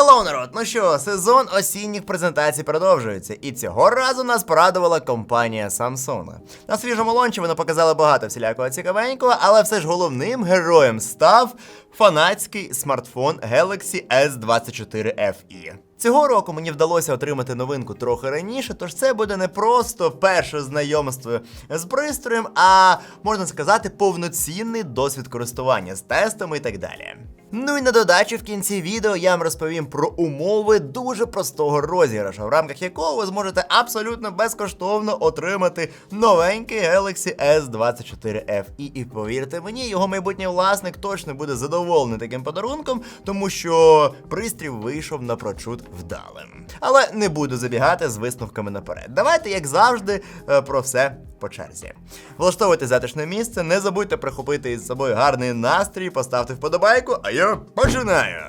Hello, народ! Ну що, сезон осінніх презентацій продовжується, і цього разу нас порадувала компанія Samsung. На свіжому лончі вони показали багато всілякого цікавенького, але все ж головним героєм став фанатський смартфон Galaxy S24 FE. Цього року мені вдалося отримати новинку трохи раніше, тож це буде не просто перше знайомство з пристроєм, а можна сказати, повноцінний досвід користування з тестами і так далі. Ну і на додачу в кінці відео я вам розповім про умови дуже простого розіграшу, в рамках якого ви зможете абсолютно безкоштовно отримати новенький Galaxy S24 FE. І повірте мені, його майбутній власник точно буде задоволений таким подарунком, тому що пристрій вийшов напрочуд вдалим. Але не буду забігати з висновками наперед. Давайте, як завжди, е, про все по черзі. Влаштовуйте затишне місце, не забудьте прихопити із собою гарний настрій, поставте вподобайку, а я починаю.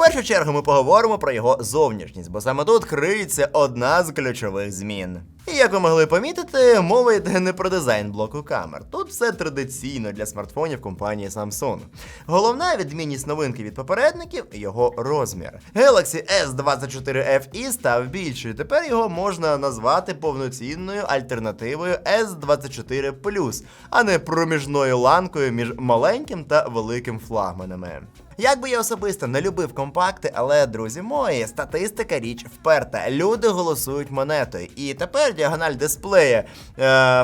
Першу чергу ми поговоримо про його зовнішність, бо саме тут криється одна з ключових змін. І як ви могли помітити, мова йде не про дизайн блоку камер. Тут все традиційно для смартфонів компанії Samsung. Головна відмінність новинки від попередників його розмір. Galaxy S24 FE став більший. Тепер його можна назвати повноцінною альтернативою S24 Plus, а не проміжною ланкою між маленьким та великим флагманами. Як би я особисто не любив компакти, але друзі мої, статистика річ вперта. Люди голосують монетою. І тепер діагональ дисплея е,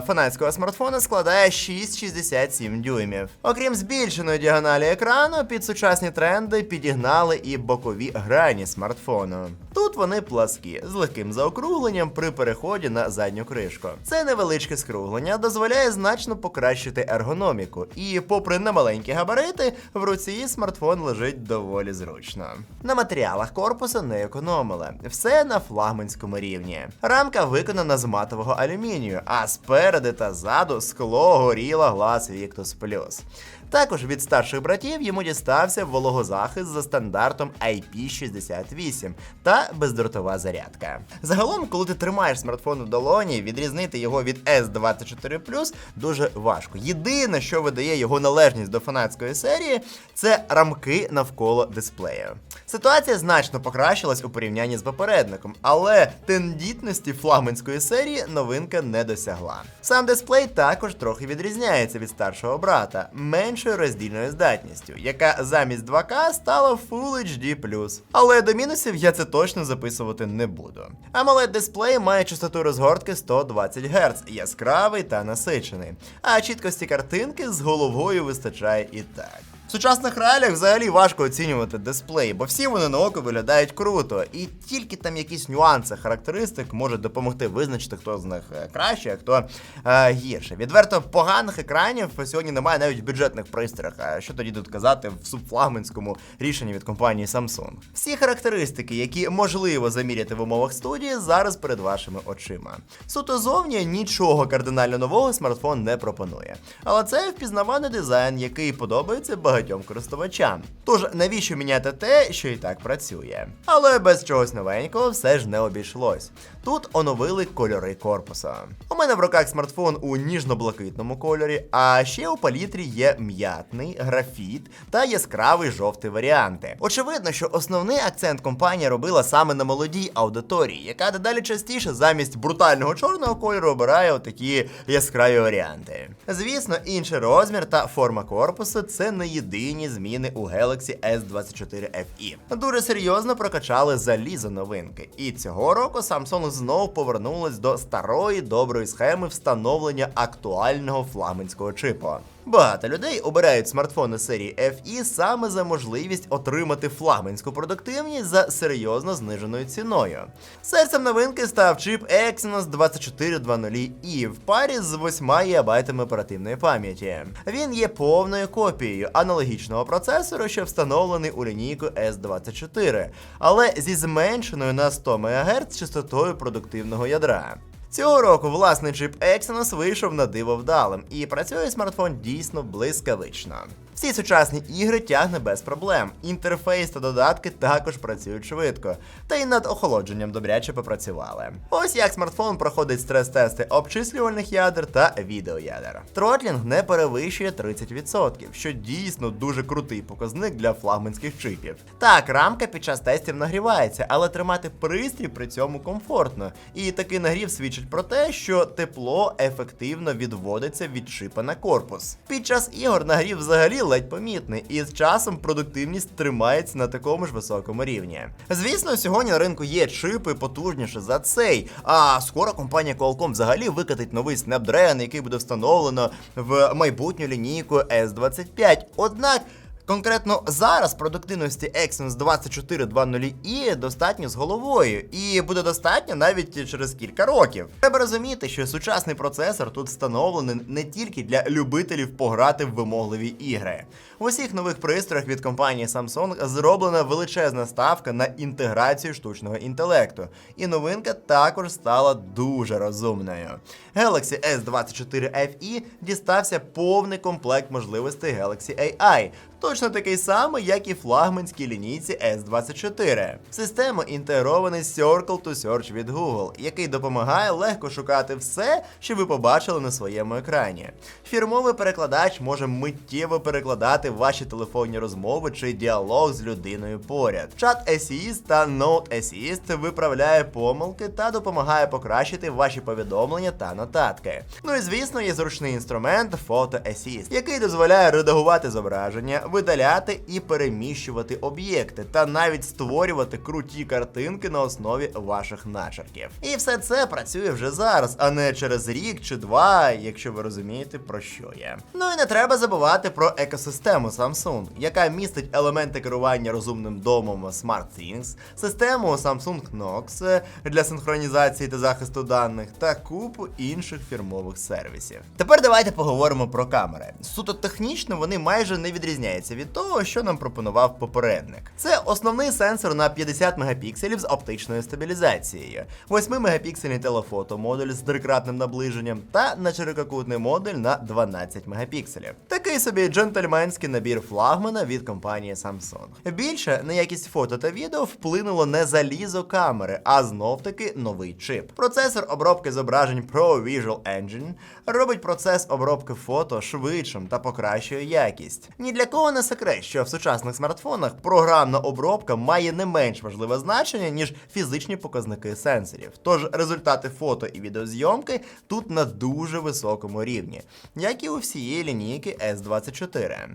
фанатського смартфона складає 6,67 дюймів. Окрім збільшеної діагоналі екрану, під сучасні тренди підігнали і бокові грані смартфону. Тут вони пласкі, з легким заокругленням при переході на задню кришку. Це невеличке скруглення дозволяє значно покращити ергономіку, і, попри немаленькі габарити, в руці смартфон лежить доволі зручно. На матеріалах корпусу не економили, все на флагманському рівні. Рамка виконана з матового алюмінію, а спереди та ззаду скло горіло глаз Victus Plus. Також від старших братів йому дістався вологозахист за стандартом IP68 та бездротова зарядка. Загалом, коли ти тримаєш смартфон в долоні, відрізнити його від S24 Plus дуже важко. Єдине, що видає його належність до фанатської серії, це рамки навколо дисплею. Ситуація значно покращилась у порівнянні з попередником, але тендітності флагманської серії новинка не досягла. Сам дисплей також трохи відрізняється від старшого брата, меншою роздільною здатністю, яка замість 2К стала Full HD+. Але до мінусів я це точно записувати не буду. AMOLED дисплей має частоту розгортки 120 Гц, яскравий та насичений, а чіткості картинки з головою вистачає і так. Сучасних реаліях взагалі важко оцінювати дисплеї, бо всі вони на око виглядають круто, і тільки там якісь нюанси характеристик можуть допомогти визначити, хто з них е, краще, а хто е, гірше. Відверто поганих екранів сьогодні немає навіть в бюджетних пристроях. А що тоді тут казати в субфлагманському рішенні від компанії Samsung? Всі характеристики, які можливо заміряти в умовах студії, зараз перед вашими очима. Суто зовні нічого кардинально нового смартфон не пропонує. Але це впізнаваний дизайн, який подобається багатьом користувачам. Тож навіщо міняти те, що і так працює? Але без чогось новенького все ж не обійшлось. Тут оновили кольори корпуса. У мене в руках смартфон у ніжно-блакитному кольорі, а ще у палітрі є м'ятний, графіт та яскравий жовтий варіанти. Очевидно, що основний акцент компанія робила саме на молодій аудиторії, яка дедалі частіше замість брутального чорного кольору обирає отакі яскраві варіанти. Звісно, інший розмір та форма корпусу це не єдині зміни у Galaxy S24 FE. Дуже серйозно прокачали залізо новинки, і цього року Samsung знов повернулась до старої доброї схеми встановлення актуального флагманського чипу. Багато людей обирають смартфони серії FE саме за можливість отримати флагманську продуктивність за серйозно зниженою ціною. Серцем новинки став чип Exynos 2420i в парі з 8 ГБ оперативної пам'яті. Він є повною копією аналогічного процесору, що встановлений у лінійку S24, але зі зменшеною на 100 МГц частотою продуктивного ядра. Цього року власний чип Exynos вийшов на диво вдалим, і працює смартфон дійсно блискавично. Всі сучасні ігри тягне без проблем. Інтерфейс та додатки також працюють швидко, та й над охолодженням добряче попрацювали. Ось як смартфон проходить стрес-тести обчислювальних ядер та відеоядер. Тротлінг не перевищує 30%, що дійсно дуже крутий показник для флагманських чипів. Так, рамка під час тестів нагрівається, але тримати пристрій при цьому комфортно. І такий нагрів свідчить про те, що тепло ефективно відводиться від чипа на корпус. Під час ігор нагрів взагалі ледь помітний, і з часом продуктивність тримається на такому ж високому рівні. Звісно, сьогодні на ринку є чипи потужніше за цей. А скоро компанія Qualcomm взагалі викатить новий Snapdragon, який буде встановлено в майбутню лінійку S25. Однак. Конкретно зараз продуктивності Exynos 2420i достатньо з головою, і буде достатньо навіть через кілька років. Треба розуміти, що сучасний процесор тут встановлений не тільки для любителів пограти в вимогливі ігри. В усіх нових пристроях від компанії Samsung зроблена величезна ставка на інтеграцію штучного інтелекту, і новинка також стала дуже розумною. Galaxy S24 FE дістався повний комплект можливостей Galaxy AI. Точно такий самий, як і флагманській лінійці S24. В систему інтегрований Circle to Search від Google, який допомагає легко шукати все, що ви побачили на своєму екрані. Фірмовий перекладач може миттєво перекладати ваші телефонні розмови чи діалог з людиною поряд. Чат Assist та Note Assist виправляє помилки та допомагає покращити ваші повідомлення та нотатки. Ну і звісно, є зручний інструмент Photo Assist, який дозволяє редагувати зображення, видаляти і переміщувати об'єкти, та навіть створювати круті картинки на основі ваших начерків. І все це працює вже зараз, а не через рік чи два, якщо ви розумієте про що я. Ну і не треба забувати про екосистему Samsung, яка містить елементи керування розумним домом SmartThings, систему Samsung Knox для синхронізації та захисту даних та купу інших фірмових сервісів. Тепер давайте поговоримо про камери. Суто технічно вони майже не відрізняються від того, що нам пропонував попередник. Це основний сенсор на 50 мегапікселів з оптичною стабілізацією, 8 мегапіксельний телефото модуль з трикратним наближенням та на ширококутний модуль на 12 мегапікселів. Такий собі джентльменський набір флагмана від компанії Samsung. Більше на якість фото та відео вплинуло не залізо камери, а знов таки новий чип. Процесор обробки зображень Pro Visual Engine робить процес обробки фото швидшим та покращує якість. Ні для кого не секрет, що в сучасних смартфонах програмна обробка має не менш важливе значення, ніж фізичні показники сенсорів. Тож результати фото і відеозйомки тут на дуже високому рівні, як і у всієї лінійки S24.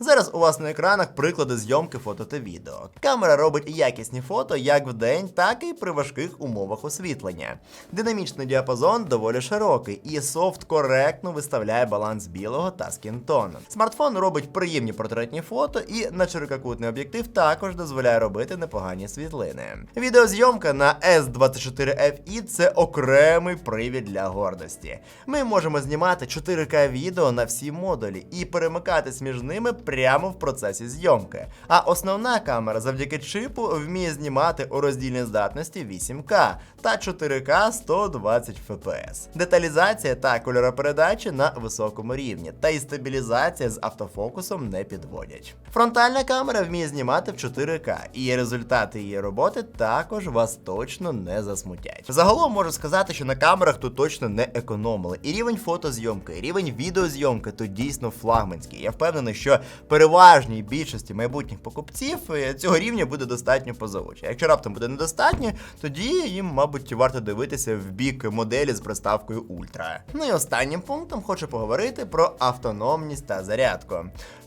Зараз у вас на екранах приклади зйомки фото та відео. Камера робить якісні фото як вдень, так і при важких умовах освітлення. Динамічний діапазон доволі широкий, і софт коректно виставляє баланс білого та скінтону. Смартфон робить приємні портретні фото, і на ширококутний об'єктив також дозволяє робити непогані світлини. Відеозйомка на S24FE це окремий привід для гордості. Ми можемо знімати 4К відео на всі модулі і перемикатись між ними прямо в процесі зйомки. А основна камера завдяки чипу вміє знімати у роздільній здатності 8К та 4К 120 FPS. Деталізація та кольоропередача на високому рівні, та і стабілізація з автофокусом не підводять. Фронтальна камера вміє знімати в 4К, і результати її роботи також вас точно не засмутять. Загалом можу сказати, що на камерах тут точно не економили. І рівень фотозйомки, і рівень відеозйомки тут дійсно флагманський. Я впевнений, що переважній більшості майбутніх покупців е, цього рівня буде достатньо позовуче. Якщо раптом буде недостатньо, тоді їм, мабуть, варто дивитися в бік моделі з приставкою Ультра. Ну і останнім пунктом хочу поговорити про автономність та зарядку.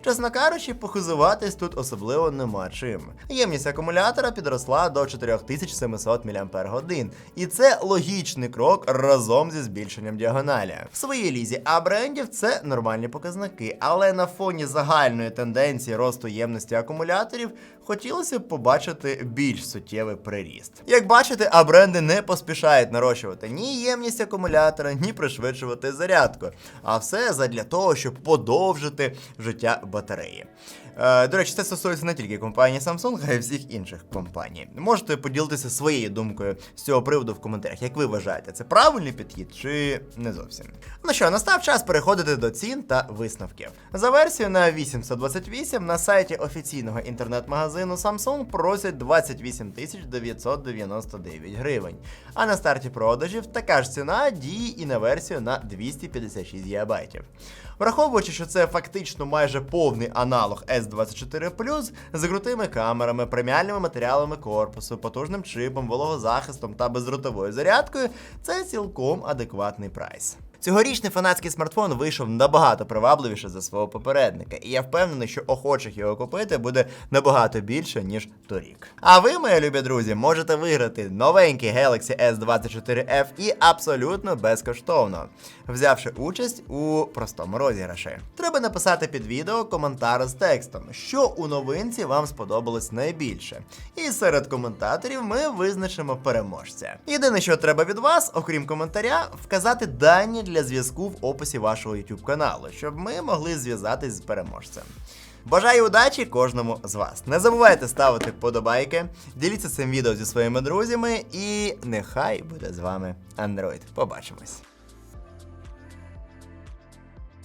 Чесно кажучи, похизуватись тут особливо нема чим. Ємність акумулятора підросла до 4700 мАч, і це логічний крок разом зі збільшенням діагоналі. В своїй лізі А брендів це нормальні показники, але на фоні загальної тенденції росту ємності акумуляторів хотілося б побачити більш суттєвий приріст. Як бачите, а бренди не поспішають нарощувати ні ємність акумулятора, ні пришвидшувати зарядку. А все задля того, щоб подовжити життя батареї. Е, до речі, це стосується не тільки компанії Samsung, а й всіх інших компаній. Можете поділитися своєю думкою з цього приводу в коментарях. Як ви вважаєте, це правильний підхід чи не зовсім? Ну що, настав час переходити до цін та висновків. За версію на 828 на сайті офіційного інтернет-магазину Samsung просять 28 999 гривень. А на старті продажів така ж ціна діє і на версію на 256 ГБ. Враховуючи, що це фактично майже повний аналог S24 з крутими камерами, преміальними матеріалами корпусу, потужним чипом, вологозахистом та бездротовою зарядкою, це цілком адекватний прайс. Цьогорічний фанатський смартфон вийшов набагато привабливіше за свого попередника, і я впевнений, що охочих його купити буде набагато більше, ніж торік. А ви, мої любі друзі, можете виграти новенький Galaxy S24 FE абсолютно безкоштовно, взявши участь у простому розіграші. Треба написати під відео коментар з текстом, що у новинці вам сподобалось найбільше. І серед коментаторів ми визначимо переможця. Єдине, що треба від вас, окрім коментаря, вказати дані для зв'язку в описі вашого YouTube каналу, щоб ми могли зв'язатись з переможцем. Бажаю удачі кожному з вас. Не забувайте ставити вподобайки, діліться цим відео зі своїми друзями, і нехай буде з вами Android. Побачимось.